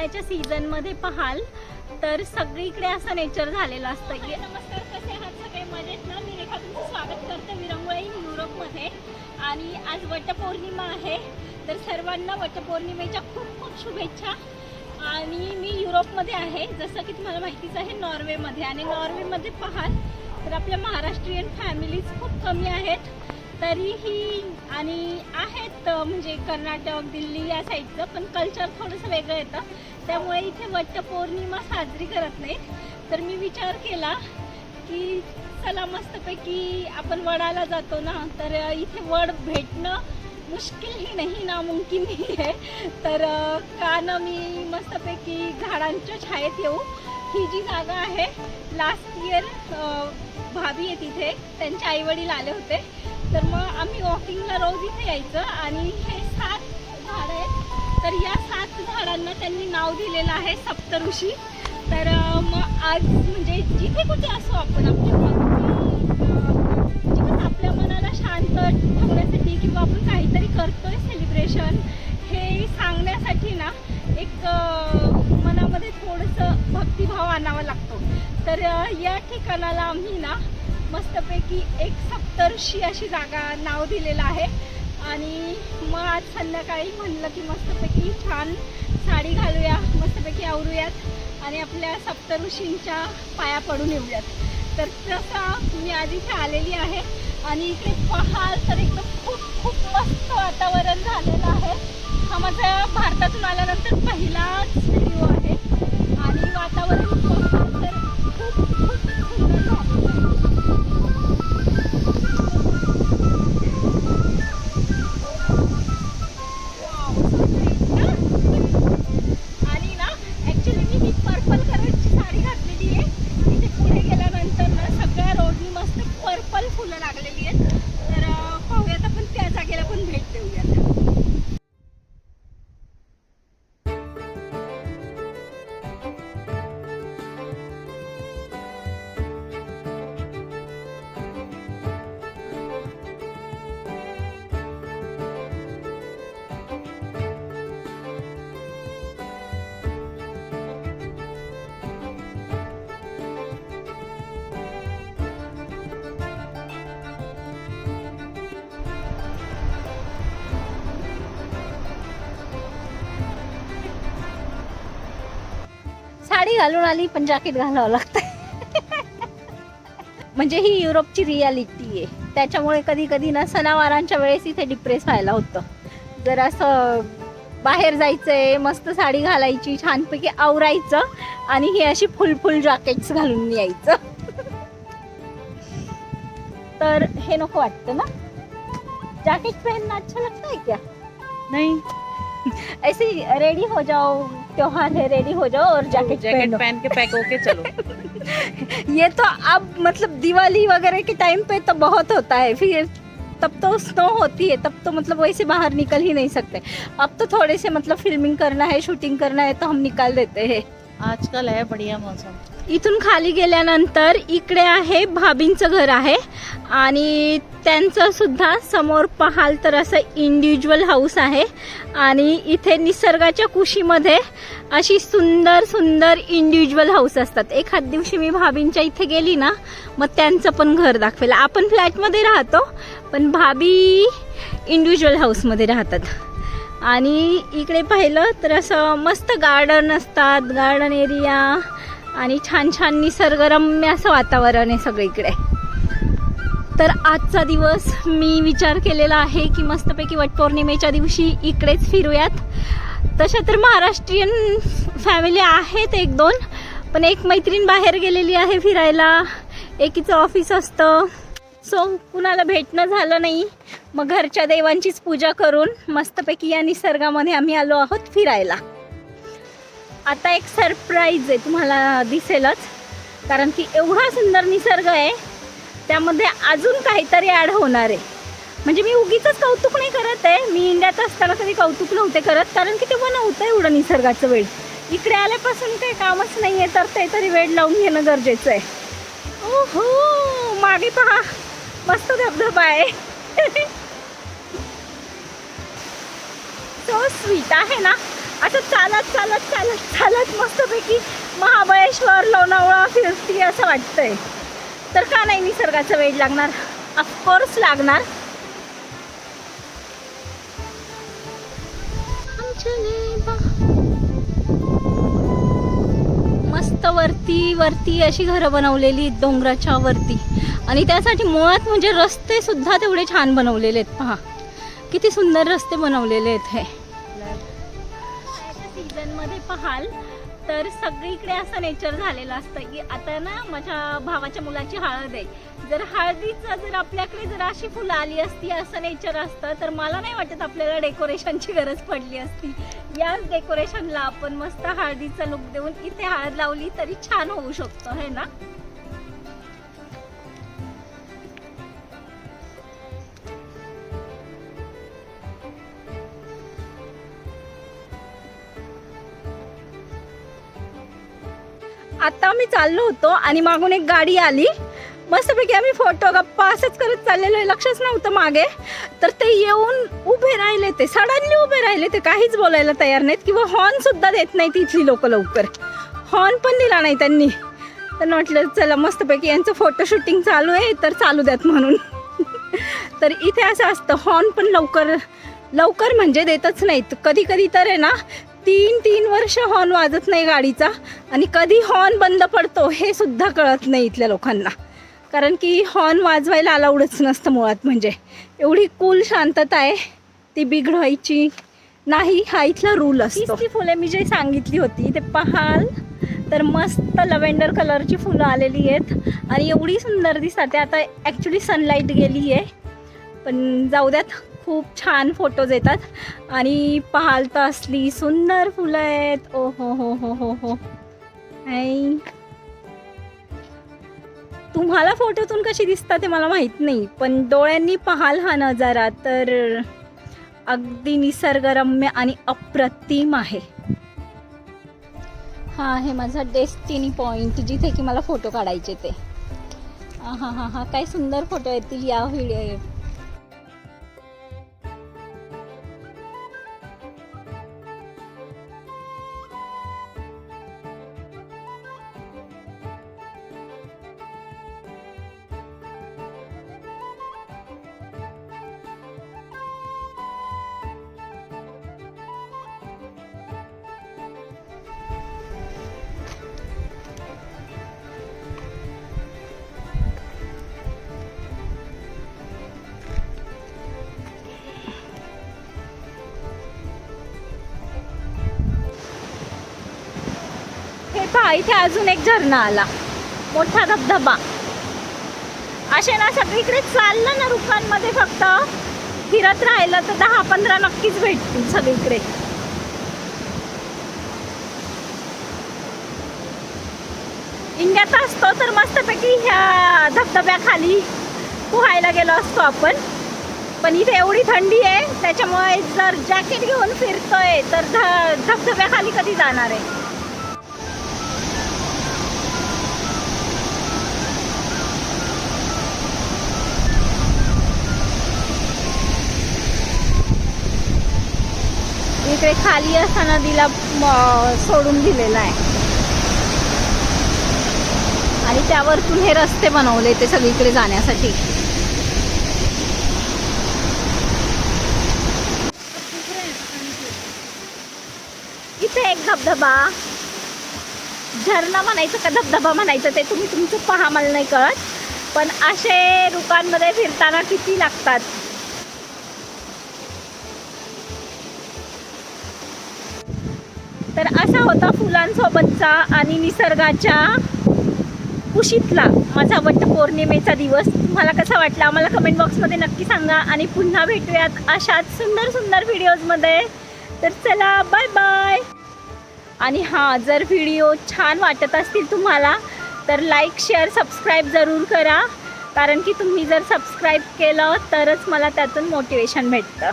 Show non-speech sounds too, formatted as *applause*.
उन्हाळ्याच्या सीझनमध्ये पाहाल तर सगळीकडे असं नेचर झालेलं असतं. की नमस्कार कसे आहात सगळे? मजेत ना? मी रेखा तुमचं स्वागत करते विरंगुळा युरोपमध्ये आणि आज वटपौर्णिमा आहे तर सर्वांना वटपौर्णिमेच्या खूप खूप शुभेच्छा. आणि मी युरोपमध्ये आहे जसं की तुम्हाला माहितीच आहे नॉर्वेमध्ये आणि नॉर्वेमध्ये पाहाल तर आपल्या महाराष्ट्रीयन फॅमिलीज खूप कमी आहेत. तरीही आणि आहेत म्हणजे कर्नाटक दिल्ली या साईडचं पण कल्चर थोडंसं वेगळं येतं. त्यामुळे इथे वटपौर्णिमा साजरी करत नाहीत. तर मी विचार केला की चला मस्तपैकी आपण वडाला जातो ना तर इथे वड भेटणं मुश्किल ही नाही नामुमकिन ही आहे. तर का ना मी मस्तपैकी झाडांच्या छायेत येऊ. ही जी जागा आहे लास्ट इयर भाभी आहे तिथे. त्यांचे आईवडील आले होते. तर मग आम्ही वॉकिंगला रोज इथे यायचं. आणि हे सात झाड आहेत. तर या सात झाडांना त्यांनी नाव दिलेलं आहे सप्तऋषी तर मग आज म्हणजे जिथे कुठे असो आपण आपल्या आपल्या मनाला शांत ठेवण्यासाठी किंवा आपण काहीतरी करतोय सेलिब्रेशन हे सांगण्यासाठी ना एक मनामध्ये थोडंसं भक्तिभाव आणावा लागतो. तर या ठिकाणाला आम्ही ना मस्तपैकी एक सप्तर्षी अशी जागा नाव दिलेलं आहे. आणि मग आज संध्याकाळी म्हणलं की मस्तपैकी छान साडी घालूया मस्तपैकी आवरूयात आणि आपल्या सप्तऋषींच्या पाया पडून येऊयात. तर तसं मी आज इथे आलेली आहे आणि इथे पहाल तर एकदम खूप खूप मस्त वातावरण झालेलं आहे. हा माझा भारतातून आल्यानंतर पहिलाच व्हिडिओ आहे. आणि वातावरण तर खूप खूप साडी घालून आली पण जॅकेट घालावं लागतंय. म्हणजे ही युरोपची रियालिटी आहे. त्याच्यामुळे कधी कधी ना सणावारांच्या वेळेस इथे डिप्रेस व्हायला होतं. जर असं बाहेर जायचंय मस्त साडी घालायची छानपैकी आवरायचं आणि ही अशी फुल फुल जॅकेट्स घालून यायचं. तर हे नको वाटतं ना? जॅकेट पहनना अच्छा लगता है क्या? नाही. ऐसे रेडी हो जाओ त्योहार है रेडी हो जाओ और जैकेट जैकेट पहन। के पैक होके चलो। *laughs* ये तो अब मतलब दिवाली वगैरह के टाइम पे तो बहुत होता है फिर तब तो स्नो होती है तब तो मतलब वैसे बाहर निकल ही नहीं सकते। अब तो थोड़े से मतलब फिल्मिंग करना है शूटिंग करना है तो हम निकाल देते हैं। आजकल है बढ़िया मौसम। इथून खाली गेल्यानंतर इकडे आहे भाभींचं घर आहे. आणि त्यांचं सुद्धा समोर पाहाल तर असं इंडिव्हिज्युअल हाऊस आहे. आणि इथे निसर्गाच्या कुशीमध्ये अशी सुंदर सुंदर इंडिव्हिज्युअल हाऊस असतात. एखाद दिवशी मी भाभींच्या इथे गेली ना मग त्यांचं पण घर दाखवेल. आपण फ्लॅटमध्ये राहतो पण भाभी इंडिव्हिज्युअल हाऊसमध्ये राहतात. आणि इकडे पाहिलं तर असं मस्त गार्डन असतात गार्डन एरिया आणि छान छान निसर्गरम्य असं वातावरण आहे सगळीकडे. तर आजचा दिवस मी विचार केलेला आहे की मस्तपैकी वटपौर्णिमेच्या दिवशी इकडेच फिरूयात. तशा तर महाराष्ट्रीयन फॅमिली आहेत एक दोन पण एक मैत्रीण बाहेर गेलेली आहे फिरायला. एकीचं ऑफिस असतं. सो कुणाला भेटणं झालं नाही. मग घरच्या देवांचीच पूजा करून मस्तपैकी या निसर्गामध्ये आम्ही आलो आहोत फिरायला. आता एक सरप्राईज आहे तुम्हाला दिसेलच. कारण की एवढा सुंदर निसर्ग आहे त्यामध्ये अजून काहीतरी ॲड होणार आहे. म्हणजे मी उगीच कौतुक नाही करत आहे. मी इंडियात असताना कधी कौतुक नव्हते करत कारण की तेव्हा नव्हतं एवढं निसर्गाचं वेळ. इकडे आल्यापासून काही कामच नाही आहे तर ते तरी वेळ लावून घेणं गरजेचं आहे. ओ हो मागे पहा. मस्त धबधबा आहे. *laughs* तो स्वीट आहे ना? आता चालत चालत चालत चालत मस्तपैकी महाबळेश्वर लोणावळा फिरती असं वाटतंय. तर का नाही निसर्गाचं वेळ लागणार? ऑफकोर्स लागणार. मस्त वरती वरती अशी घरं बनवलेली आहेत डोंगराच्या वरती. आणि त्यासाठी मुळात म्हणजे रस्ते सुद्धा तेवढे छान बनवलेले आहेत. पहा किती सुंदर रस्ते बनवलेले आहेत हे. सीझनमध्ये पाहाल तर सगळीकडे असं नेचर झालेलं असतं की आता ना माझ्या भावाच्या मुलाची हळद आहे. जर हळदीचं जर आपल्याकडे जर अशी फुलं आली असती असं नेचर असतं तर मला नाही वाटत आपल्याला डेकोरेशनची गरज पडली असती. याच डेकोरेशनला आपण मस्त हळदीचा लुक देऊन इथे हळद लावली तरी छान होऊ शकतो है ना? आत्ता आम्ही चाललो होतो आणि मागून एक गाडी आली. मस्तपैकी आम्ही फोटो गप्पा असंच करत चाललेलो आहे. लक्षच नव्हतं मागे. तर ते येऊन उभे राहिले ते. सडनली उभे राहिले ते. काहीच बोलायला तयार नाहीत किंवा हॉर्न सुद्धा देत नाही तिथली लोक लवकर. हॉर्न पण दिला नाही त्यांनी. तर म्हटलं चला मस्तपैकी यांचं फोटो शूटिंग चालू आहे. तर चालू द्यात म्हणून. *laughs* तर इथे असं असतं. हॉर्न पण लवकर लवकर म्हणजे देतच नाहीत. कधी कधी तर आहे ना तीन तीन वर्ष हॉर्न वाजत नाही गाडीचा आणि कधी हॉर्न बंद पडतो हे सुद्धा कळत नाही इथल्या लोकांना. कारण की हॉर्न वाजवायला अलाउडच नसतं मुळात म्हणजे. एवढी कूल शांतता आहे ती बिघडवायची नाही हा इथला रूल असतो. ती फुले मी जे सांगितली होती ते पहाल. तर मस्त लव्हेंडर कलरची फुलं आलेली आहेत. आणि एवढी सुंदर दिसतात. आता ॲक्च्युली सनलाईट गेली आहे पण जाऊ द्यात खूप छान फोटोज येतात. आणि पाहाल तर असली सुंदर फुलं आहेत. ओ हो हो हो हो हो. तुम्हाला फोटोतून कशी दिसतात ते मला माहीत नाही. पण डोळ्यांनी पाहाल हा नजारा तर अगदी निसर्गरम्य आणि अप्रतिम आहे. हा आहे माझा डेस्टिनी पॉइंट जिथे की मला फोटो काढायचे ते. हा हा हा काय सुंदर फोटो येतील या व्हिडिओ हा इथे अजून एक झरणा आला. मोठा धबधबा. असे ना सगळीकडे चाललं ना रुखांमध्ये फक्त. फिरत राहिलं तर दहा पंधरा नक्कीच भेटतील सगळीकडे. इंग्यात असतो तर मस्तपैकी ह्या धबधब्याखाली पोहायला गेलो असतो आपण. पण इथे एवढी थंडी आहे त्याच्यामुळे जर जॅकेट घेऊन फिरतोय तर ध- धबधब्याखाली कधी जाणार आहे? इकडे खाली असा नदीला सोडून दिलेला आहे. आणि त्यावरतून हे रस्ते बनवले ते सगळीकडे जाण्यासाठी. इथे एक धबधबा. झरणा म्हणायचं का धबधबा म्हणायचं ते तुम्ही तुमचं पहा मला नाही कळत. पण असे रुकांमध्ये फिरताना किती लागतात? तर असा होता फुलांसोबतचा आणि निसर्गाच्या कुशीतला माझा वटपौर्णिमेचा दिवस. तुम्हाला कसा वाटला? आम्हाला कमेंट बॉक्समध्ये नक्की सांगा आणि पुन्हा भेटूयात अशाच सुंदर सुंदर व्हिडिओजमध्ये तर चला बाय बाय आणि हां जर व्हिडिओ छान वाटत असतील तुम्हाला तर लाईक शेअर सबस्क्राईब जरूर करा. कारण की तुम्ही जर सबस्क्राईब केलं तरच मला त्यातून मोटिवेशन भेटतं.